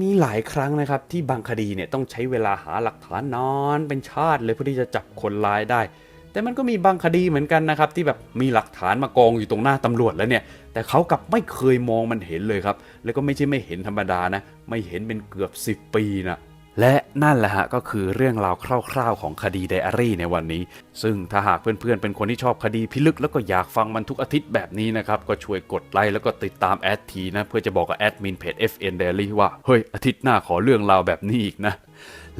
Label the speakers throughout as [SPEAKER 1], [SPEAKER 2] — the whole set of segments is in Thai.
[SPEAKER 1] มีหลายครั้งนะครับที่บางคดีเนี่ยต้องใช้เวลาหาหลักฐานนอนเป็นชาติเลยเพื่อที่จะจับคนร้ายได้ แต่มันก็มีบางคดีเหมือนกันนะครับที่แบบมีหลักฐานมากองอยู่ตรงหน้าตำรวจแล้วเนี่ย แต่เขากลับไม่เคยมองมันเห็นเลยครับ แล้วก็ไม่ใช่ไม่เห็นธรรมดานะ ไม่เห็นเป็นเกือบ 10 ปีนะ และนั่นแหละฮะก็คือเรื่องราวคร่าวๆของคดีไดอารี่ในวันนี้ ซึ่งถ้าหากเพื่อนๆเป็นคนที่ชอบคดีพิลึกแล้วก็อยากฟังมันทุกอาทิตย์แบบนี้นะครับ ก็ช่วยกดไลค์แล้วก็ติดตามแอดทีนะ เพื่อจะบอกกับแอดมินเพจ FN Daily ว่า เฮ้ย อาทิตย์หน้าขอเรื่องราวแบบนี้อีกนะ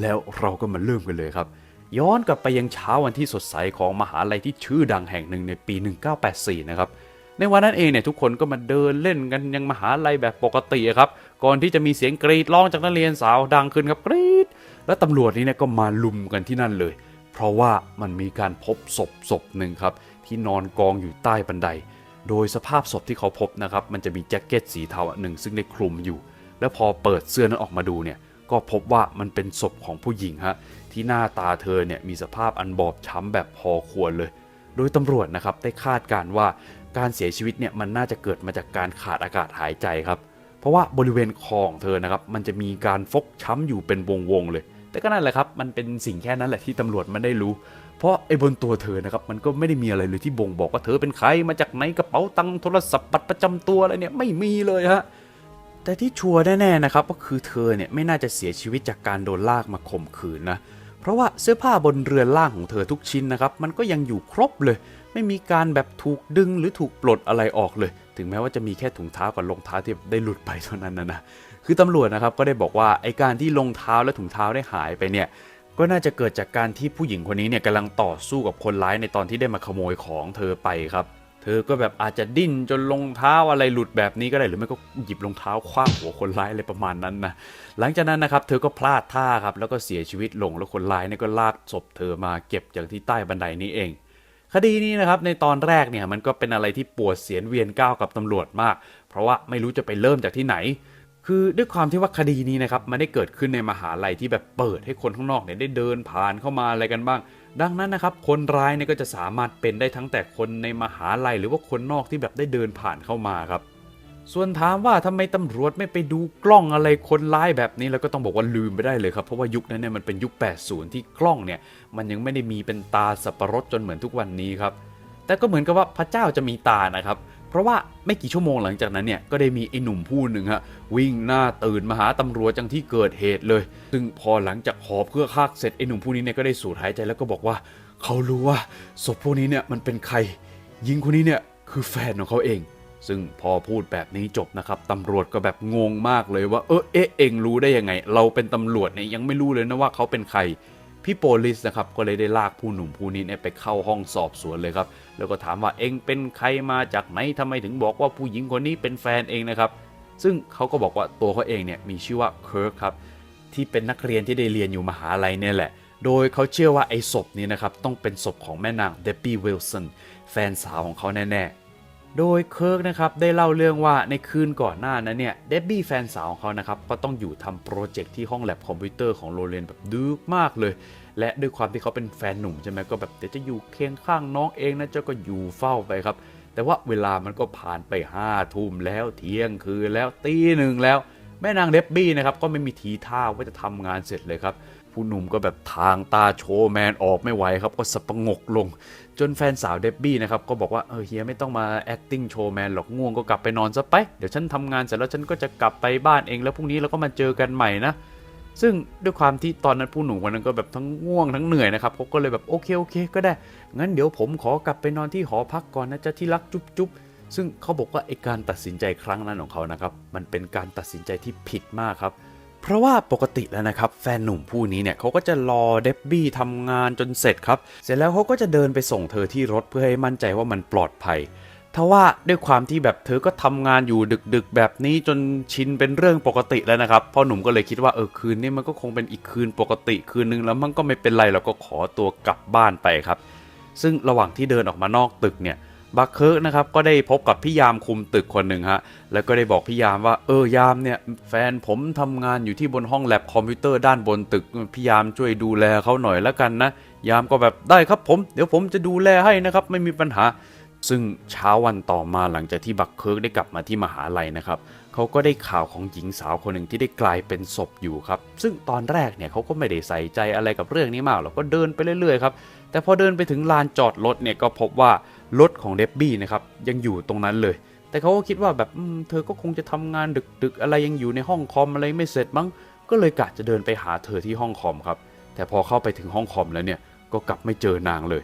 [SPEAKER 1] แล้วเราก็มาเริ่มกันเลยครับ ย้อนกลับไปยังเช้าวันที่สดใสของมหาลัยที่ชื่อดังแห่งหนึ่งในปี 1984 นะครับ ในวันนั้นเองเนี่ยทุกคนก็มาเดินเล่นกันยังมหาลัยแบบปกติอะครับ ก่อนที่จะมีเสียงกรีดร้องจากนักเรียนสาวดังขึ้นครับกรีด และตำรวจนี่เนี่ยก็มาลุมกันที่นั่นเลย เพราะว่ามันมีการพบศพศพหนึ่งครับ ที่นอนกองอยู่ใต้บันได โดยสภาพศพที่เขาพบนะครับมันจะมีแจ็คเก็ตสีเทาอันหนึ่งซึ่งได้คลุมอยู่ แล้วพอเปิดเสื้อนั้นออกมาดูเนี่ยก็พบว่ามันเป็นศพของผู้หญิงฮะที่หน้าตาเธอเนี่ยมีสภาพอันบอบช้ำแบบพอควรเลย โดยตำรวจนะครับได้คาดการณ์ว่า การเสียชีวิตเนี่ยมันน่าจะเกิดมาจากการขาดอากาศหายใจครับ เพราะว่าบริเวณคอของเธอนะครับมันจะมีการฟกช้ำอยู่เป็นวงๆเลย แต่ก็นั่นแหละครับมันเป็นสิ่งแค่นั้นแหละที่ตำรวจมันได้รู้ เพราะไอ้บนตัวเธอนะครับมันก็ไม่ได้มีอะไรเลยที่บ่งบอกว่าเธอเป็นใครมาจากไหนกระเป๋าตังค์โทรศัพท์บัตรประจำตัวอะไรเนี่ยไม่มีเลยฮะแต่ที่ชัวร์แน่ๆนะครับก็คือเธอเนี่ยไม่น่าจะเสียชีวิตจากการโดนลากมาข่มขืนนะเพราะว่าเสื้อผ้าบนเรือนล่างของเธอทุกชิ้นนะครับมันก็ยังอยู่ครบเลย ไม่มีการแบบถูกดึงหรือถูกปลดอะไรออกเลย ถึงแม้ว่าจะมีแค่ถุงเท้ากับรองเท้าที่ได้หลุดไปเท่านั้นนะนะคือตำรวจนะครับก็ได้บอกว่าไอการที่รองเท้าและถุงเท้าได้หายไปเนี่ยก็น่าจะเกิดจากการที่ผู้หญิงคนนี้เนี่ยกำลังต่อสู้กับคนร้ายในตอนที่ได้มาขโมยของเธอไปครับ เธอก็แบบอาจจะดิ้นจนรองเท้าอะไรหลุดแบบนี้ก็ได้หรือไม่ก็หยิบรองเท้าคว้างหัวคนร้ายอะไรประมาณนั้นนะหลังจากนั้นนะครับเธอก็พลาดท่าครับแล้วก็เสียชีวิตลงแล้วคนร้ายเนี่ยก็ลากศพเธอมาเก็บจากที่ใต้บันไดนี้เอง คดีนี้นะครับในตอนแรกเนี่ยมันก็เป็นอะไรที่ปวดเสียนเวียนก้าวกับตำรวจมาก เพราะว่าไม่รู้จะไปเริ่มจากที่ไหน คือด้วยความที่ว่าคดีนี้นะครับมันได้เกิดขึ้นในมหาลัยที่แบบเปิดให้คนข้างนอกเนี่ยได้เดินผ่านเข้ามาอะไรกันบ้าง ดังนั้นนะครับคนร้ายเนี่ยก็จะสามารถเป็นได้ทั้งแต่คนในมหาลัย หรือว่าคนนอกที่แบบได้เดินผ่านเข้ามาครับ ส่วนถามว่าทำไมตำรวจไม่ไปดูกล้องอะไรคนร้ายแบบนี้ แล้วก็ต้องบอกว่าลืมไปได้เลยครับ เพราะว่ายุคนั้นเนี่ยมันเป็นยุค 80 ที่กล้องเนี่ย มันยังไม่ได้มีเป็นตาสับปะรดจนเหมือนทุกวันนี้ครับ แต่ก็เหมือนกับว่าพระเจ้าจะมีตานะครับ เพราะว่าไม่กี่ชั่วโมงหลังจากนั้นเนี่ย ก็ได้มีไอ้หนุ่มผู้หนึ่งฮะวิ่งหน้าตื่นมาหาตำรวจจังที่เกิดเหตุเลย ซึ่งพอหลังจากหอบเพื่อคากเสร็จไอ้หนุ่มผู้นี้เนี่ยก็ได้สูดหายใจแล้วก็บอกว่า เขารู้ว่าศพพวกนี้เนี่ยมันเป็นใครหญิงคนนี้เนี่ยคือแฟนของเขาเอง ซึ่งพอพูดแบบนี้จบนะครับตำรวจก็แบบงงมากเลยว่าเออเอ๊ะเองรู้ได้ยังไง เราเป็นตำรวจเนี่ยยังไม่รู้เลยนะว่าเขาเป็นใครพี่โปลิสนะครับก็เลยได้ลากผู้หนุ่มผู้นี้เนี่ยไปเข้าห้องสอบสวนเลยครับ แล้วก็ถามว่าเองเป็นใครมาจากไหนทำไมถึงบอกว่าผู้หญิงคนนี้เป็นแฟนเองนะครับ ซึ่งเขาก็บอกว่าตัวเขาเองเนี่ยมีชื่อว่าเคิร์กครับที่เป็นนักเรียนที่ได้เรียนอยู่มหาลัยเนี่ยแหละ โดยเขาเชื่อว่าไอ้ศพนี้นะครับต้องเป็นศพของแม่นางเดบบี้วิลสันแฟนสาวของเขาแน่ๆ โดยเคิร์กนะครับได้เล่าเรื่องว่าในคืนก่อนหน้านั้นเนี่ยเดบบี้แฟนสาวของเขานะครับก็ต้องอยู่ทำโปรเจกต์ที่ห้องแลบคอมพิวเตอร์ของโรเลนแบบดึกมากเลย และด้วยความที่เขาเป็นแฟนหนุ่มใช่ไหมก็แบบเดี๋ยวจะอยู่เคียงข้างน้องเองนะเจ้าก็อยู่เฝ้าไปครับ แต่ว่าเวลามันก็ผ่านไปห้าทุ่มแล้วเที่ยงคืนแล้วตีหนึ่งแล้วแม่นางเดบบี้นะครับก็ไม่มีทีท่าว่าจะทำงานเสร็จเลยครับ ผู้หนุ่มก็แบบทางตาโชว์แมนออกไม่ไหวครับก็สปะงกลง จนแฟนสาวเดบบี้นะครับก็บอกว่าเออเฮียไม่ต้องมา acting โชว์แมนหรอกง่วงก็กลับไปนอนซะไป เดี๋ยวฉันทำงานเสร็จแล้วฉันก็จะกลับไปบ้านเองแล้วพรุ่งนี้เราก็มาเจอกันใหม่นะซึ่งด้วยความที่ตอนนั้นผู้หนุ่มคนนั้นก็แบบทั้งง่วงทั้งเหนื่อยนะครับเขาก็เลยแบบโอเคโอเค ก็ได้ งั้นเดี๋ยวผมขอกลับไปนอนที่หอพักก่อนนะจ๊ะที่รักจุ๊บจุ๊บซึ่งเขาบอกว่าไอการตัดสินใจครั้งนั้นของเขานะครับมันเป็นการตัดสินใจที่ผิดมากครับ เพราะว่าปกติแล้วนะครับแฟนหนุ่มผู้นี้เนี่ยเขาก็จะรอเดบบี้ทำงานจนเสร็จครับ เสร็จแล้วเขาก็จะเดินไปส่งเธอที่รถเพื่อให้มั่นใจว่ามันปลอดภัยทว่าด้วยความที่แบบเธอก็ทำงานอยู่ดึกๆ แบบนี้จนชินเป็นเรื่องปกติแล้วนะครับพ่อหนุ่มก็เลยคิดว่าเออคืนนี้มันก็คงเป็นอีกคืนปกติคืนนึงแล้วมันก็ไม่เป็นไรเราก็ขอตัวกลับบ้านไปครับ ซึ่งระหว่างที่เดินออกมานอกตึกเนี่ย บัคเคิร์กนะครับก็ได้พบกับพี่ยามคุมตึกคนหนึ่งฮะแล้วก็ได้บอกพี่ยามว่าเออยามเนี่ยแฟนผมทำงานอยู่ที่บนห้องแลบคอมพิวเตอร์ด้านบนตึกพี่ยามช่วยดูแลเขาหน่อยแล้วกันนะยามก็แบบได้ครับผมเดี๋ยวผมจะดูแลให้นะครับไม่มีปัญหา ซึ่งเช้าวันต่อมาหลังจากที่บักเคิร์กได้กลับมาที่มหาลัยนะครับเขาก็ได้ข่าวของหญิงสาวคนหนึ่งที่ได้กลายเป็นศพอยู่ครับ ซึ่งตอนแรกเนี่ยเขาก็ไม่ได้ใส่ใจอะไรกับเรื่องนี้มากหรอกก็เดินไปเรื่อยๆครับแต่พอเดินไปถึงลานจอดรถเนี่ยก็พบว่า รถของเดบบี้นะครับยังอยู่ตรงนั้นเลย แต่เขาก็คิดว่าแบบเธอก็คงจะทำงานดึกๆ อะไรยังอยู่ในห้องคอมอะไรไม่เสร็จมั้ง ก็เลยกะจะเดินไปหาเธอที่ห้องคอมครับ แต่พอเข้าไปถึงห้องคอมแล้วเนี่ยก็กลับไม่เจอนางเลย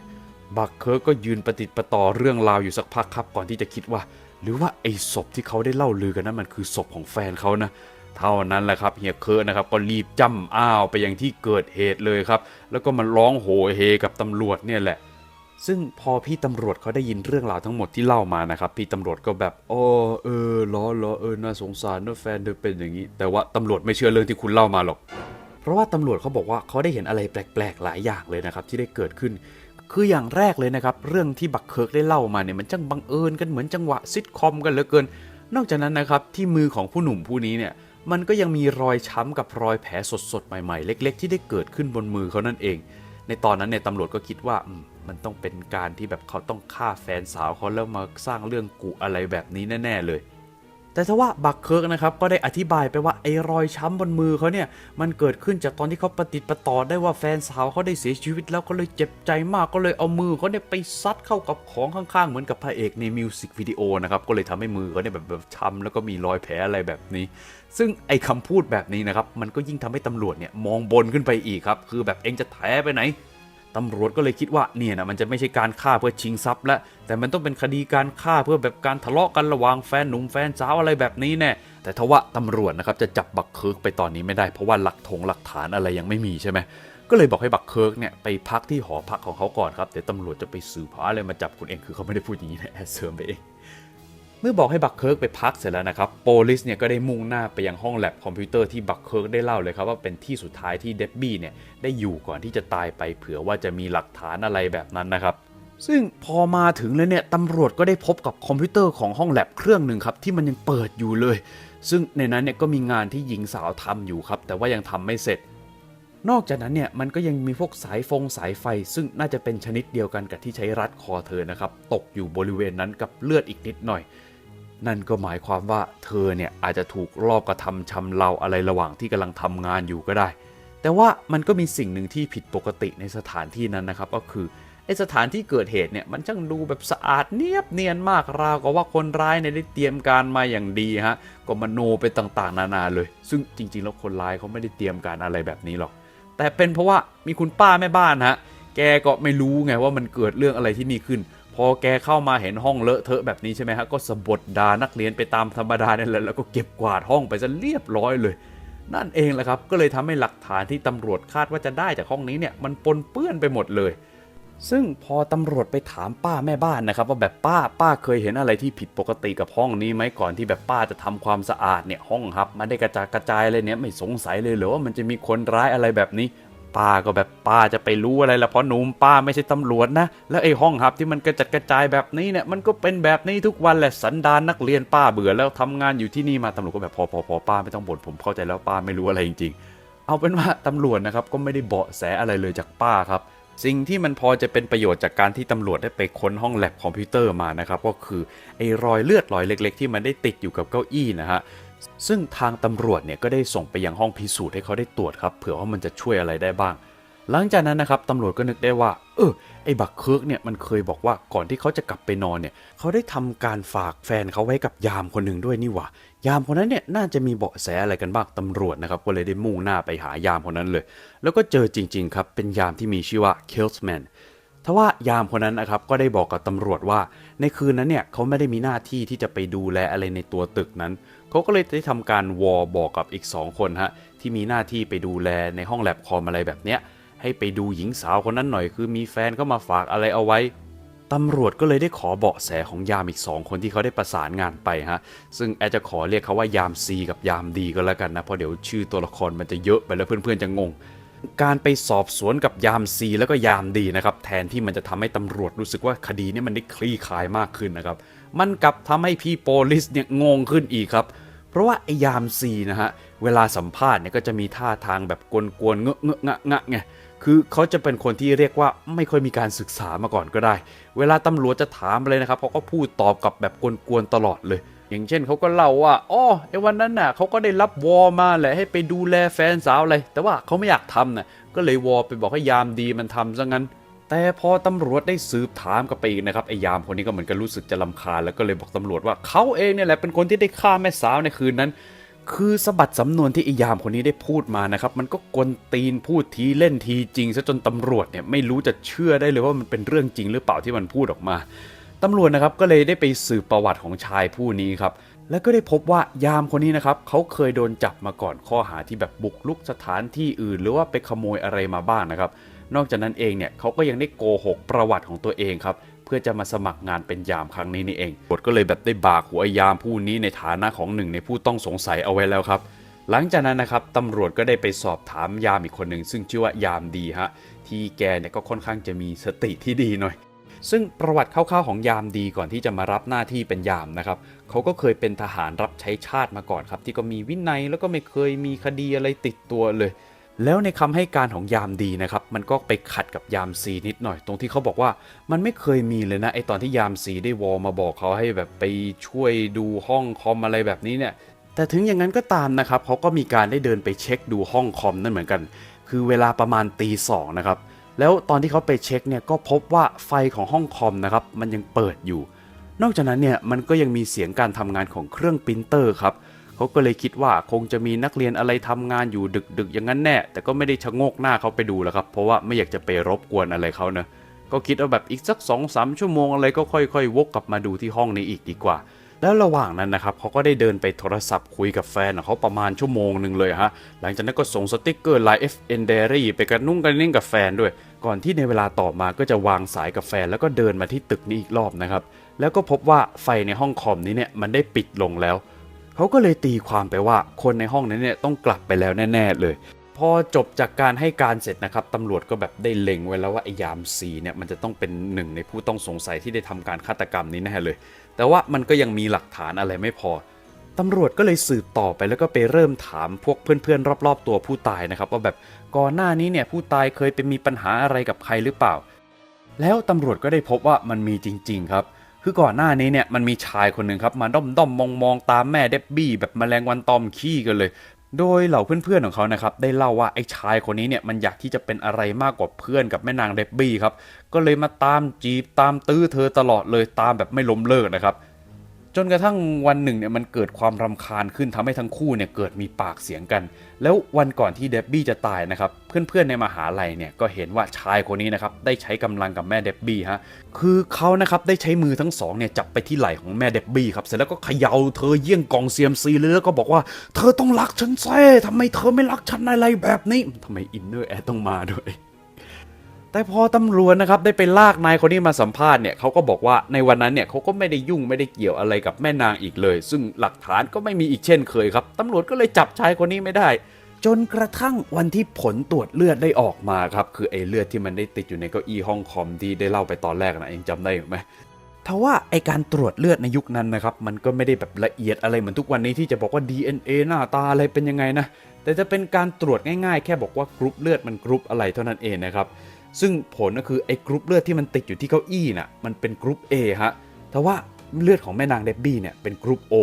[SPEAKER 1] บักเคิร์กก็ยืนประติดประต่อเรื่องราวอยู่สักพักครับก่อนที่จะคิดว่า หรือว่าไอ้ศพที่เขาได้เล่าลือกันนั้นมันคือศพของแฟนเขานะเท่านั้นแหละครับเฮียเคิร์กนะครับก็รีบจ้ำอ้าวไปยังที่เกิดเหตุเลยครับ แล้วก็มาร้องโหยเฮกับตำรวจเนี่ยแหละ ซึ่งพอพี่ตำรวจเขาได้ยินเรื่องราวทั้งหมดที่เล่ามานะครับ พี่ตำรวจก็แบบโอ้เออล้อล้อเออน่าสงสารนะแฟนเธอเป็นอย่างนี้ แต่ว่าตำรวจไม่เชื่อเรื่องที่คุณเล่ามาหรอก เพราะว่าตำรวจเขาบอกว่าเขาได้เห็นอะไรแปลกๆหลายอย่างเลยนะครับที่ได้เกิดขึ้น คืออย่างแรกเลยนะครับ เรื่องที่บักเคิร์กได้เล่ามาเนี่ยมันจังบังเอิญกันเหมือนจังหวะซิทคอมกันเหลือเกิน นอกจากนั้นนะครับที่มือของผู้หนุ่มผู้นี้เนี่ยมันก็ยังมีรอยช้ำกับรอยแผลสดๆใหม่ๆ เล็ก ๆ ที่ได้เกิดขึ้นบนมือเขานั่นเอง ในตอนนั้นเนี่ยตำรวจก็คิดว่า มันต้องเป็นการที่แบบเขาต้องฆ่าแฟนสาวเขาแล้วมาสร้างเรื่องกุอะไรแบบนี้แน่ ๆ เลย แต่ถ้าว่าบักเคิร์กนะครับก็ได้อธิบายไปว่าไอ้รอยช้ำบนมือเขาเนี่ยมันเกิดขึ้นจากตอนที่เขาประติประต่อได้ว่าแฟนสาวเขาได้เสียชีวิตแล้วก็เลยเจ็บใจมากก็เลยเอามือเขาเนี่ยไปซัดเข้ากับของข้างๆเหมือนกับพระเอกในมิวสิกวิดีโอนะครับก็เลยทำให้มือเขาเนี่ยแบบแบบช้ำแล้วก็มีรอยแผลอะไรแบบนี้ซึ่งไอ้คำพูดแบบนี้นะครับมันก็ยิ่งทำให้ตำรวจเนี่ยมองบนขึ้นไปอีกครับคือแบบเองจะแถไปไหน ตำรวจก็เลยคิดว่าเนี่ยนะมันจะไม่ใช่การฆ่าเพื่อชิงทรัพย์แล้วแต่มันต้องเป็นคดีการฆ่าเพื่อแบบการทะเลาะกันระหว่างแฟนหนุ่มแฟนสาวอะไรแบบนี้แน่แต่ทว่าตำรวจนะครับจะจับบักเคิร์กไปตอนนี้ไม่ได้เพราะว่าหลักถงหลักฐานอะไรยังไม่มีใช่ไหมก็เลยบอกให้บักเคิร์กเนี่ยไปพักที่หอพักของเขาก่อนครับเดี๋ยวตำรวจจะไปสืบหาอะไรมาจับคุณเองคือเขาไม่ได้พูดอย่างนี้นะแอดเสริมไปเอง เมื่อบอกให้บักเคิร์กไปพักเสร็จแล้วนะครับโปลิสเนี่ยก็ได้มุ่งหน้าไปยังห้องแลบคอมพิวเตอร์ที่บักเคิร์กได้เล่าเลยครับว่าเป็นที่สุดท้ายที่เดบบี้เนี่ยได้อยู่ก่อนที่จะตายไปเผื่อว่าจะมีหลักฐานอะไรแบบนั้นนะครับซึ่งพอมาถึงแล้วเนี่ยตำรวจก็ได้พบกับคอมพิวเตอร์ของห้องแลบเครื่องหนึ่งครับที่มันยังเปิดอยู่เลย ซึ่งในนั้นเนี่ยก็มีงานที่หญิงสาวทำอยู่ครับ แต่ว่ายังทำไม่เสร็จ นอกจากนั้นเนี่ยมันก็ยังมีพวกสายฟงสายไฟ ซึ่งน่าจะเป็นชนิดเดียวกันกับที่ใช้รัดคอเธอนะครับตกอยู่บริเวณนั้นกับเลือดอีกนิดหน่อย นั่นก็หมายความว่าเธอเนี่ยอาจจะถูกลอบกระทำชำเราอะไรระหว่างที่กำลังทำงานอยู่ก็ได้ แต่ว่ามันก็มีสิ่งหนึ่งที่ผิดปกติในสถานที่นั้นนะครับ ก็คือไอสถานที่เกิดเหตุเนี่ยมันช่างดูแบบสะอาดเนียบเนียนมากราวกับว่าคนร้ายเนี่ยได้เตรียมการมาอย่างดีฮะก็มโนไปต่างๆ นานาเลย ซึ่งจริงๆแล้วคนร้ายเขาไม่ได้เตรียมการอะไรแบบนี้หรอก แต่เป็นเพราะว่ามีคุณป้าแม่บ้านฮะแกก็ไม่รู้ไงว่ามันเกิดเรื่องอะไรที่นี่ขึ้น พอแกเข้ามาเห็นห้องเลอะเทอะแบบนี้ใช่ไหมฮะก็สะบดด่านักเรียนไปตามธรรมดาเนี่ยแหละแล้วก็เก็บกวาดห้องไปซะเรียบร้อยเลย นั่นเองแหละครับก็เลยทำให้หลักฐานที่ตำรวจคาดว่าจะได้จากห้องนี้เนี่ยมันปนเปื้อนไปหมดเลย ซึ่งพอตำรวจไปถามป้าแม่บ้านนะครับ ว่าแบบป้าป้าเคยเห็นอะไรที่ผิดปกติกับห้องนี้ไหมก่อนที่แบบป้าจะทำความสะอาดเนี่ยห้องครับมันได้กระจายกระจายเลยเนี่ยไม่สงสัยเลยเหรอว่ามันจะมีคนร้ายอะไรแบบนี้ ป้าก็แบบป้าจะไปรู้อะไรละเพราะหนุ่มป้าไม่ใช่ตำรวจนะ แล้วไอ้ห้องฮับที่มันกระจัดกระจายแบบนี้เนี่ยมันก็เป็นแบบนี้ทุกวันแหละสันดานนักเรียนป้าเบื่อแล้วทำงานอยู่ที่นี่มาตำรวจก็แบบพอพอพอป้าไม่ต้องบ่นผมเข้าใจแล้วป้าไม่รู้อะไรจริง ๆ เอาเป็นว่าตำรวจนะครับก็ไม่ได้เบาะแสอะไรเลยจากป้าครับสิ่งที่มันพอจะเป็นประโยชน์จากการที่ตำรวจได้ไปค้นห้องแลบคอมพิวเตอร์มานะครับ ก็คือไอ้รอยเลือดรอยเล็ก ๆ ที่มันได้ติดอยู่กับเก้าอี้นะฮะ ซึ่งทางตำรวจเนี่ยก็ได้ส่งไปยังห้องพิสูจน์ให้เขาได้ตรวจครับเผื่อว่ามันจะช่วยอะไรได้บ้าง หลังจากนั้นนะครับตำรวจก็นึกได้ว่า เออไอ้บักเคิร์กเนี่ยมันเคยบอกว่าก่อนที่เขาจะกลับไปนอนเนี่ยเขาได้ทำการฝากแฟนเขาไว้กับยามคนหนึ่งด้วยนี่หว่ายามคนนั้นเนี่ยน่าจะมีเบาะแสอะไรกันบ้างตำรวจนะครับก็เลยได้มุ่งหน้าไปหายามคนนั้นเลย แล้วก็เจอจริง ๆ ครับเป็นยามที่มีชื่อว่าเคลส์แมนทว่ายามคนนั้นนะครับก็ได้บอกกับตำรวจว่า ในคืนนั้นเนี่ยเขาไม่ได้มีหน้าที่ที่จะไปดูแลอะไรในตัวตึกนั้น เขาก็เลยได้ทำการวอลบอกกับอีกสองคนฮะที่มีหน้าที่ไปดูแลในห้องแลบคอมอะไรแบบเนี้ยให้ไปดูหญิงสาวคนนั้นหน่อยคือมีแฟนเข้ามาฝากอะไรเอาไว้ตำรวจก็เลยได้ขอเบาะแสของยามอีก 2 คนที่เขาได้ประสานงานไปฮะ ซึ่งแอดจะขอเรียกเขาว่ายาม C กับยามดีก็แล้วกันนะ เพราะเดี๋ยวชื่อตัวละครมันจะเยอะไปแล้วเพื่อนๆจะงง การไปสอบสวนกับยาม C แล้วก็ยามดีนะครับ แทนที่มันจะทำให้ตำรวจรู้สึกว่าคดีนี้มันได้คลี่คลายมากขึ้นนะครับ มันกลับทำให้พี่โปลิสเนี่ยงงขึ้นอีกครับ เพราะว่าไอ้ยามซีนะฮะ เวลาสัมภาษณ์เนี่ยก็จะมีท่าทางแบบกวนๆเงอะเงอะงะงะไงคือเขาจะเป็นคนที่เรียกว่าไม่ค่อยมีการศึกษามาก่อนก็ได้ เวลาตำรวจจะถามอะไรนะครับเขาก็พูดตอบกลับแบบกวนๆตลอดเลย อย่างเช่นเขาก็เล่าว่าอ๋อไอ้วันนั้นน่ะเขาก็ได้รับวอมาแหละให้ไปดูแลแฟนสาวอะไร แต่ว่าเขาไม่อยากทำน่ะก็เลยวอไปบอกให้ยามดีมันทำซะงั้น แต่พอตำรวจได้สืบถามกันไปอีกนะครับไอ้ยามคนนี้ก็เหมือนกับรู้สึกจะลำคาญแล้วก็เลยบอกตำรวจว่าเขาเองเนี่ยแหละเป็นคนที่ได้ฆ่าแม่สาวในคืนนั้น คือสะบัดสำนวนที่ไอ้ยามคนนี้ได้พูดมานะครับมันก็กวนตีนพูดทีเล่นทีจริงซะจนตำรวจเนี่ยไม่รู้จะเชื่อได้เลยว่ามันเป็นเรื่องจริงหรือเปล่าที่มันพูดออกมาตำรวจนะครับก็เลยได้ไปสืบประวัติของชายผู้นี้ครับแล้วก็ได้พบว่ายามคนนี้นะครับเขาเคยโดนจับมาก่อนข้อหาที่แบบบุกลุกสถานที่อื่น หรือว่าไปขโมยอะไรมาบ้างนะครับ นอกจากนั้นเองเนี่ยเขาก็ยังได้โกหกประวัติของตัวเองครับเพื่อจะมาสมัครงานเป็นยามครั้งนี้นี่เองบทก็เลยแบบได้บากหัวยามผู้นี้ในฐานะของหนึ่งในผู้ต้องสงสัยเอาไว้แล้วครับหลังจากนั้นนะครับตำรวจก็ได้ไปสอบถามยามอีกคนหนึ่งซึ่งชื่อว่ายามดีฮะที่แกเนี่ยก็ค่อนข้างจะมีสติที่ดีหน่อย ซึ่งประวัติคร่าวๆของยามดีก่อนที่จะมารับหน้าที่เป็นยามนะครับเขาก็เคยเป็นทหารรับใช้ชาติมาก่อนครับ ที่ก็มีวินัยแล้วก็ไม่เคยมีคดีอะไรติดตัวเลย แล้วในคำให้การของยามดีนะครับ มันก็ไปขัดกับยามซีนิดหน่อย ตรงที่เขาบอกว่ามันไม่เคยมีเลยนะไอตอนที่ยามซีได้วอลมาบอกเขาให้แบบไปช่วยดูห้องคอมอะไรแบบนี้เนี่ย แต่ถึงอย่างนั้นก็ตามนะครับเขาก็มีการได้เดินไปเช็คดูห้องคอมนั่นเหมือนกัน คือเวลาประมาณตีสองนะครับ แล้วตอนที่เขาไปเช็คเนี่ยก็พบว่าไฟของห้องคอมนะครับมันยังเปิดอยู่ นอกจากนั้นเนี่ยมันก็ยังมีเสียงการทำงานของเครื่องปรินเตอร์ครับ เขาก็เลยคิดว่าคงจะมีนักเรียนอะไรทำงานอยู่ดึกๆ อย่างนั้นแน่ แต่ก็ไม่ได้ชะโงกหน้าเขาไปดูแล้วครับ เพราะว่าไม่อยากจะไปรบกวนอะไรเขาเนะก็คิดว่าแบบอีกสัก2อสชั่วโมงอะไรก็ค่อยๆ วกกลับมาดูที่ห้องนี้อีกดีกว่า แล้วระหว่างนั้นนะครับเขาก็ได้เดินไปโทรศัพท์คุยกับแฟนของเขาประมาณชั่วโมงหนึ่งเลยฮะ หลังจากนั้นก็ส่งสติกเกอร์ Line FN Diary ไปกันนุ่งกันนิ่งกับแฟนด้วย ก่อนที่ในเวลาต่อมาก็จะวางสายกับแฟนแล้วก็เดินมาที่ตึกนี้อีกรอบนะครับ แล้วก็พบว่าไฟในห้องคอมนี้เนี่ยมันได้ปิดลงแล้ว เขาก็เลยตีความไปว่าคนในห้องนั้นเนี่ยต้องกลับไปแล้วแน่ ๆ เลย พอจบจากการให้การเสร็จนะครับตำรวจก็แบบได้เล็งไว้แล้วว่าไอ้ยามสีเนี่ยมันจะต้องเป็นหนึ่งในผู้ต้องสงสัยที่ได้ทำการฆาตกรรมนี้แน่เลย แต่ว่ามันก็ยังมีหลักฐานอะไรไม่พอตำรวจก็เลยสืบต่อไปแล้วก็ไปเริ่มถามพวกเพื่อนๆ รอบๆ ตัวผู้ตายนะครับ ว่าแบบก่อนหน้านี้เนี่ยผู้ตายเคยไปมีปัญหาอะไรกับใครหรือเปล่า แล้วตำรวจก็ได้พบว่ามันมีจริง ๆ ครับ คือก่อนหน้านี้เนี่ยมันมีชายคนหนึ่งครับมาด้อมด้อมมองมองตามแม่เดบบี้แบบแมลงวันตอมขี้กันเลย โดยเหล่าเพื่อนๆของเขานะครับได้เล่าว่าไอ้ชายคนนี้เนี่ยมันอยากที่จะเป็นอะไรมากกว่าเพื่อนกับแม่นางเดบบี้ครับก็เลยมาตามจีบตามตื้อเธอตลอดเลยตามแบบไม่ล้มเลิกนะครับ จนกระทั่งวันหนึ่งเนี่ยมันเกิดความรำคาญขึ้นทำให้ทั้งคู่เนี่ยเกิดมีปากเสียงกัน แล้ววันก่อนที่เดบบี้จะตายนะครับเพื่อนๆในมหาลัยเนี่ยก็เห็นว่าชายคนนี้นะครับได้ใช้กำลังกับแม่เดบบี้ฮะคือเขานะครับได้ใช้มือทั้งสองเนี่ยจับไปที่ไหล่ของแม่เดบบี้ครับเสร็จแล้วก็เขย่าเธอเยี่ยงกองเซียมซีเลยแล้วก็บอกว่าเธอต้องรักฉันแซ่ทำไมเธอไม่รักฉันอะไรแบบนี้ทำไมอินเนอร์แอดต้องมาด้วย แต่พอตำรวจนะครับได้ไปลากนายคนนี้มาสัมภาษณ์เนี่ยเขาก็บอกว่าในวันนั้นเนี่ยเขาก็ไม่ได้ยุ่งไม่ได้เกี่ยวอะไรกับแม่นางอีกเลย ซึ่งหลักฐานก็ไม่มีอีกเช่นเคยครับตำรวจก็เลยจับชายคนนี้ไม่ได้ จนกระทั่งวันที่ผลตรวจเลือดได้ออกมาครับคือไอ้เลือดที่มันได้ติดอยู่ในเก้าอี้ห้องคอมที่ได้เล่าไปตอนแรกนะเองจำได้ไหมทว่าไอการตรวจเลือดในยุคนั้นนะครับมันก็ไม่ได้แบบละเอียดอะไรเหมือนทุกวันนี้ที่จะบอกว่า DNA หน้าตาอะไรเป็นยังไงนะแต่จะเป็นการตรวจง่ายๆ แค่บอกว่ากรุ๊ปเลือดมันกรุ๊ปอะไรเท่านั้นเองนะครับ ซึ่งผลก็คือไอ้กรุ๊ปเลือดที่มันติดอยู่ที่เก้าอี้น่ะมันเป็นกรุ๊ป A ฮะแต่ว่าเลือดของแม่นางเดบบี้เนี่ยเป็นกรุ๊ป O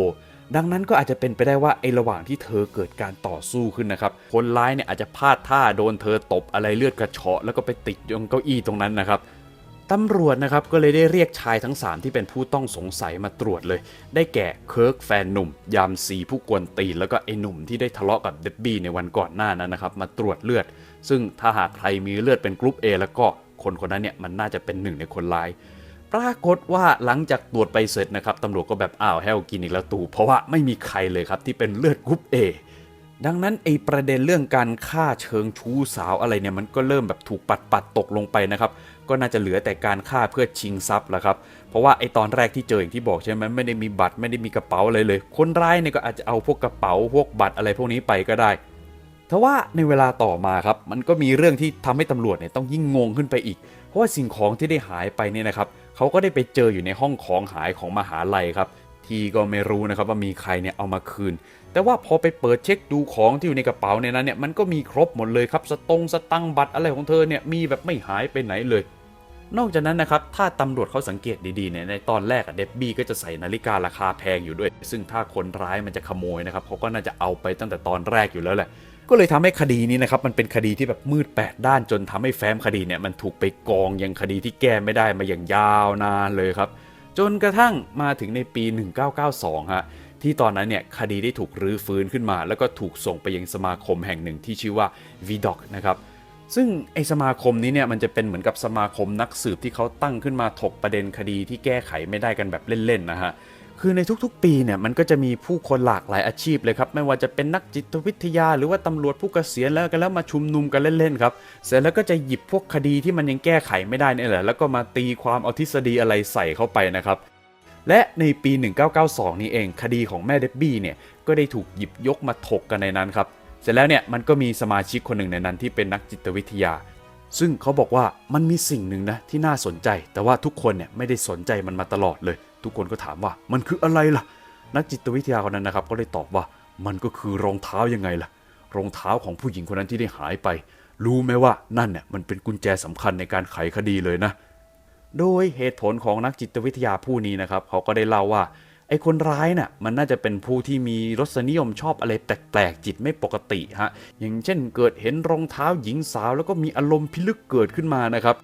[SPEAKER 1] ดังนั้นก็อาจจะเป็นไปได้ว่าไอ้ระหว่างที่เธอเกิดการต่อสู้ขึ้นนะครับ คนร้ายเนี่ยอาจจะพลาดท่าโดนเธอตบอะไรเลือดกระเฉาะแล้วก็ไปติดอยู่ตรงเก้าอี้ตรงนั้นนะครับตำรวจนะครับก็เลยได้เรียกชายทั้ง 3 ที่เป็นผู้ต้องสงสัยมาตรวจเลย ได้แก่เคิร์กแฟนหนุ่ม ยามซีผู้กวนตีนแล้วก็ไอ้หนุ่มที่ได้ทะเลาะกับเดบบี้ในวันก่อนหน้านั้นนะครับมาตรวจเลือด ซึ่งถ้าหากใครมีเลือดเป็นกรุ๊ป A แล้วก็คนคนนั้นเนี่ยมันน่าจะเป็นหนึ่งในคนร้าย ปรากฏว่าหลังจากตรวจไปเสร็จนะครับตำรวจก็แบบอ้าวแฮวกินอีกแล้วตู เพราะว่าไม่มีใครเลยครับที่เป็นเลือดกรุ๊ป A ดังนั้นไอ้ประเด็นเรื่องการฆ่าเชิงชู้สาวอะไรเนี่ยมันก็เริ่มแบบถูกปัดปัดตกลงไปนะครับ ก็น่าจะเหลือแต่การฆ่าเพื่อชิงทรัพย์ละครับ เพราะว่าไอ้ตอนแรกที่เจออย่างที่บอกใช่ไหมไม่ได้มีบัตรไม่ได้มีกระเป๋าอะไรเลย คนร้ายเนี่ยก็อาจจะเอาพวกกระเป๋าพวกบัตรอะไรพวกนี้ไปก็ได้ ทว่าในเวลาต่อมาครับมันก็มีเรื่องที่ทำให้ตำรวจเนี่ยต้องยิ่งงงขึ้นไปอีก เพราะว่าสิ่งของที่ได้หายไปเนี่ยนะครับเขาก็ได้ไปเจออยู่ในห้องของหายของมหาลัยครับ ที่ก็ไม่รู้นะครับว่ามีใครเนี่ยเอามาคืน แต่ว่าพอไปเปิดเช็คดูของที่อยู่ในกระเป๋าในนั้นเนี่ยมันก็มีครบหมดเลยครับสตงสตังบัตรอะไรของเธอเนี่ยมีแบบไม่หายไปไหนเลย นอกจากนั้นนะครับถ้าตำรวจเขาสังเกตดีๆเนี่ยในตอนแรกอะเดบบี้ก็จะใส่นาฬิการาคาแพงอยู่ด้วย ซึ่งถ้าคนร้ายมันจะขโมยนะครับเขาก็น่าจะเอาไปตั้งแต่ตอนแรกอยู่แล้วแหละ ก็เลยทำให้คดีนี้นะครับมันเป็นคดีที่แบบมืดแปดด้านจนทำให้แฟ้มคดีเนี่ยมันถูกไปกองยังคดีที่แก้ไม่ได้มาอย่างยาวนานเลยครับ จนกระทั่งมาถึงในปี 1992 ฮะที่ตอนนั้นเนี่ยคดีได้ถูกรื้อฟื้นขึ้นมา แล้วก็ถูกส่งไปยังสมาคมแห่งหนึ่งที่ชื่อว่า VDOC นะครับซึ่งไอสมาคมนี้เนี่ยมันจะเป็นเหมือนกับสมาคมนักสืบที่เขาตั้งขึ้นมาถกประเด็นคดีที่แก้ไขไม่ได้กันแบบเล่นๆนะฮะ คือในทุกๆ ปีเนี่ยมันก็จะมีผู้คนหลากหลายอาชีพเลยครับ ไม่ว่าจะเป็นนักจิตวิทยา หรือว่าตำรวจผู้เกษียณแล้วกันแล้วมาชุมนุมกันเล่นๆครับ เสร็จแล้วก็จะหยิบพวกคดีที่มันยังแก้ไขไม่ได้นี่แหละแล้วก็มาตีความเอาทฤษฎีอะไรใส่เข้าไปนะครับและในปี 1992 นี้เองคดีของแม่เดบบี้เนี่ยก็ได้ถูกหยิบยกมาถกกันในนั้นครับ เสร็จแล้วเนี่ยมันก็มีสมาชิกคนหนึ่งในนั้นที่เป็นนักจิตวิทยา ซึ่งเขาบอกว่ามันมีสิ่งหนึ่งนะที่น่าสนใจ แต่ว่าทุกคนเนี่ยไม่ได้สนใจมันมาตลอดเลย ทุกคนก็ถามว่ามันคืออะไรล่ะ นักจิตวิทยาคนนั้นนะครับ ก็เลยตอบว่ามันก็คือรองเท้ายังไงล่ะ รองเท้าของผู้หญิงคนนั้นที่ได้หายไป รู้ไหมว่านั่นเนี่ยมันเป็นกุญแจสำคัญในการไขคดีเลยนะ โดยเหตุผลของนักจิตวิทยาผู้นี้นะครับเขาก็ได้เล่าว่าไอ้คนร้ายน่ะมันน่าจะเป็นผู้ที่มีรสนิยมชอบอะไรแปลกๆจิตไม่ปกติฮะอย่างเช่นเกิดเห็นรองเท้าหญิงสาว แล้วก็มีอารมณ์พิลึกเกิดขึ้นมานะครับ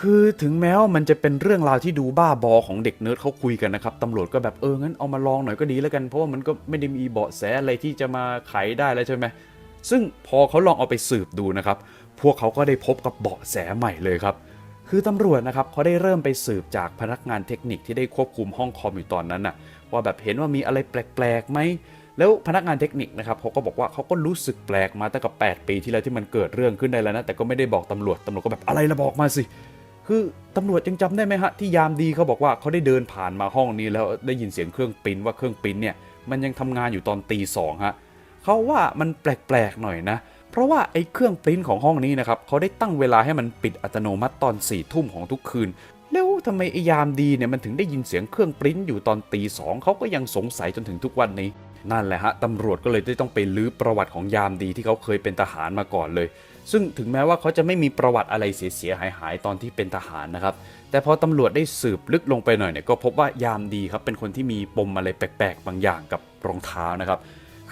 [SPEAKER 1] คือถึงแม้ว่ามันจะเป็นเรื่องราวที่ดูบ้าบอของเด็กเนิร์ดเขาคุยกันนะครับตำรวจก็แบบเอองั้นเอามาลองหน่อยก็ดีแล้วกันเพราะว่ามันก็ไม่ได้มีเบาะแสอะไรที่จะมาไขได้แล้วใช่ไหมซึ่งพอเขาลองเอาไปสืบดูนะครับ พวกเขาก็ได้พบกับเบาะแสใหม่เลยครับ คือตำรวจนะครับเขาได้เริ่มไปสืบจากพนักงานเทคนิคที่ได้ควบคุมห้องคอมอยู่ตอนนั้นน่ะว่าแบบเห็นว่ามีอะไรแปลกๆไหมแล้วพนักงานเทคนิคนะครับเขาก็บอกว่าเขาก็รู้สึกแปลกมาตั้งแต่8ปีที่แล้วที่มันเกิดเรื่องขึ้นได้แล้วนะแต่ก็ไม่ได้บอกตำรวจตำรวจก็แบบอะไรละบอกมาสิ คือตำรวจยังจำได้ไหมฮะที่ยามดีเขาบอกว่าเขาได้เดินผ่านมาห้องนี้แล้วได้ยินเสียงเครื่องปริ้นว่าเครื่องปริ้นเนี่ยมันยังทำงานอยู่ตอนตีสองฮะเขาว่ามันแปลกๆหน่อยนะ เพราะว่าไอ้เครื่องปริ้นของห้องนี้นะครับเขาได้ตั้งเวลาให้มันปิดอัตโนมัติตอน4ี่ทุ่มของทุกคืน แล้วทำไมไอ้ยามดีเนี่ยมันถึงได้ยินเสียงเครื่องปริ้นอยู่ตอนตีสองเขาก็ยังสงสัยจนถึงทุกวันนี้นั่นแหละฮะตำรวจก็เลยได้ต้องไปลื้อประวัติของยามดีที่เขาเคยเป็นทหารมาก่อนเลย ซึ่งถึงแม้ว่าเขาจะไม่มีประวัติอะไรเสียหายหายตอนที่เป็นทหารนะครับ แต่พอตำรวจได้สืบลึกลงไปหน่อยเนี่ยก็พบว่ายามดีครับเป็นคนที่มีปมอะไรแปลกๆ บางอย่างกับรองเท้านะครับ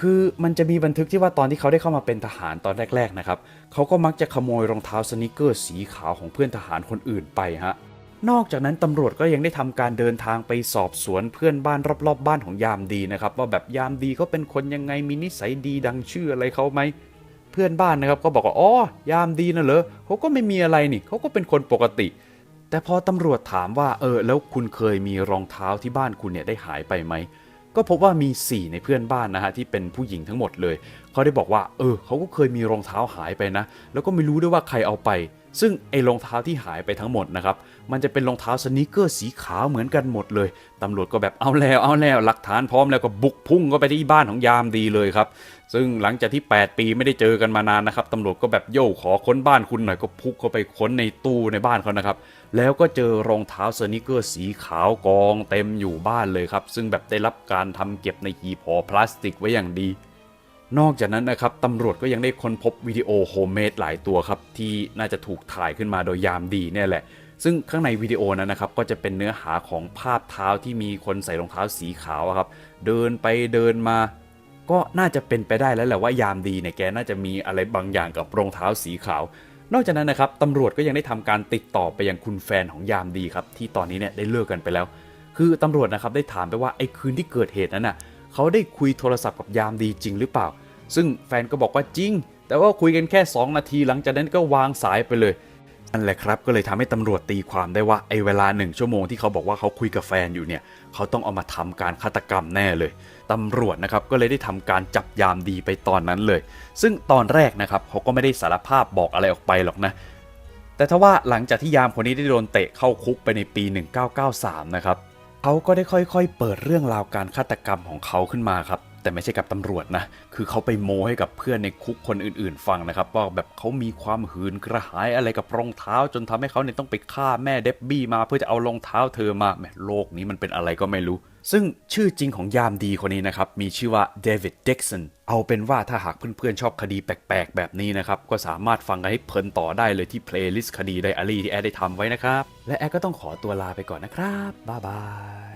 [SPEAKER 1] คือมันจะมีบันทึกที่ว่าตอนที่เขาได้เข้ามาเป็นทหารตอนแรกๆนะครับเขาก็มักจะขโมยรองเท้าสนิเกอร์สีขาวของเพื่อนทหารคนอื่นไปฮะนอกจากนั้นตำรวจก็ยังได้ทำการเดินทางไปสอบสวนเพื่อนบ้านรอบๆบ้านของยามดีนะครับ ว่าแบบยามดีเขาเป็นคนยังไงมีนิสัยดีดังชื่ออะไรเขาไหม เพื่อนบ้านนะครับก็บอกว่าอ๋อยามดีนะเหรอเขาก็ไม่มีอะไรนี่เขาก็เป็นคนปกติ แต่พอตำรวจถามว่าเออแล้วคุณเคยมีรองเท้าที่บ้านคุณเนี่ยได้หายไปไหมก็พบว่ามี 4 ในเพื่อนบ้านนะฮะที่เป็นผู้หญิงทั้งหมดเลย เขาได้บอกว่าเออเขาก็เคยมีรองเท้าหายไปนะ แล้วก็ไม่รู้ด้วยว่าใครเอาไป ซึ่งไอ้รองเท้าที่หายไปทั้งหมดนะครับ มันจะเป็นรองเท้าสนิเกอร์สีขาวเหมือนกันหมดเลย ตำรวจก็แบบเอาแล้วเอาแล้วหลักฐานพร้อมแล้วก็บุกพุ่งก็ไปที่บ้านของยามดีเลยครับ ซึ่งหลังจากที่ 8 ปีไม่ได้เจอกันมานานนะครับตำรวจก็แบบโย่ขอค้นบ้านคุณหน่อยก็พุกเข้าไปค้นในตู้ในบ้านเขานะครับ แล้วก็เจอรองเท้าสนิเกอร์สีขาวกองเต็มอยู่บ้านเลยครับ ซึ่งแบบได้รับการทำเก็บในหีบห่อพลาสติกไว้อย่างดีนอกจากนั้นนะครับตำรวจก็ยังได้ค้นพบวิดีโอโฮมเมดหลายตัวครับ ที่น่าจะถูกถ่ายขึ้นมาโดยยามดีเนี่ยแหละ ซึ่งข้างในวิดีโอนั้นนะครับก็จะเป็นเนื้อหาของภาพเท้าที่มีคนใส่รองเท้าสีขาวครับเดินไปเดินมา ก็น่าจะเป็นไปได้แล้วแหละว่ายามดีเนี่ยแกน่าจะมีอะไรบางอย่างกับรองเท้าสีขาว นอกจากนั้นนะครับตำรวจก็ยังได้ทำการติดต่อไปยังคุณแฟนของยามดีครับที่ตอนนี้เนี่ยได้เลิกกันไปแล้ว คือตำรวจนะครับได้ถามไปว่าไอ้คืนที่เกิดเหตุนั้นน่ะเขาได้คุยโทรศัพท์กับยามดีจริงหรือเปล่า ซึ่งแฟนก็บอกว่าจริง แต่ว่าคุยกันแค่ 2 นาทีหลังจากนั้นก็วางสายไปเลย นั่นแหละครับก็เลยทำให้ตำรวจตีความได้ว่าไอ้เวลาหนึ่งชั่วโมงที่เขาบอกว่าเขาคุยกับแฟนอยู่เนี่ยเขาต้องเอามาทำการฆาตกรรมแน่เลยตำรวจนะครับก็เลยได้ทำการจับยามดีไปตอนนั้นเลย ซึ่งตอนแรกนะครับเขาก็ไม่ได้สารภาพบอกอะไรออกไปหรอกนะแต่ถ้าว่าหลังจากที่ยามคนนี้ได้โดนเตะเข้าคุกไปในปี 1993 นะครับเขาก็ได้ค่อยๆ เปิดเรื่องราวการฆาตกรรมของเขาขึ้นมาครับ แต่ไม่ใช่กับตำรวจนะ คือเขาไปโมให้กับเพื่อนในคุกคนอื่นๆ ฟังนะครับว่าแบบเขามีความหืนกระหายอะไรกับรองเท้า จนทำให้เขาเนี่ยต้องไปฆ่าแม่เดบบี้มาเพื่อจะเอารองเท้าเธอมาแมโลกนี้มันเป็นอะไรก็ไม่รู้ ซึ่งชื่อจริงของยามดีคนนี้นะครับ มีชื่อว่าเดวิดดิกสันเอาเป็นว่าถ้าหากเพื่อนๆ ชอบคดีแปลกๆ แบบนี้นะครับ ก็สามารถฟังกันให้เพลินต่อได้เลยที่เพลย์ลิสต์คดีไดอารี่ที่แอดได้ทำไว้นะครับ และแอดก็ต้องขอตัวลาไปก่อนนะครับบ๊ายบาย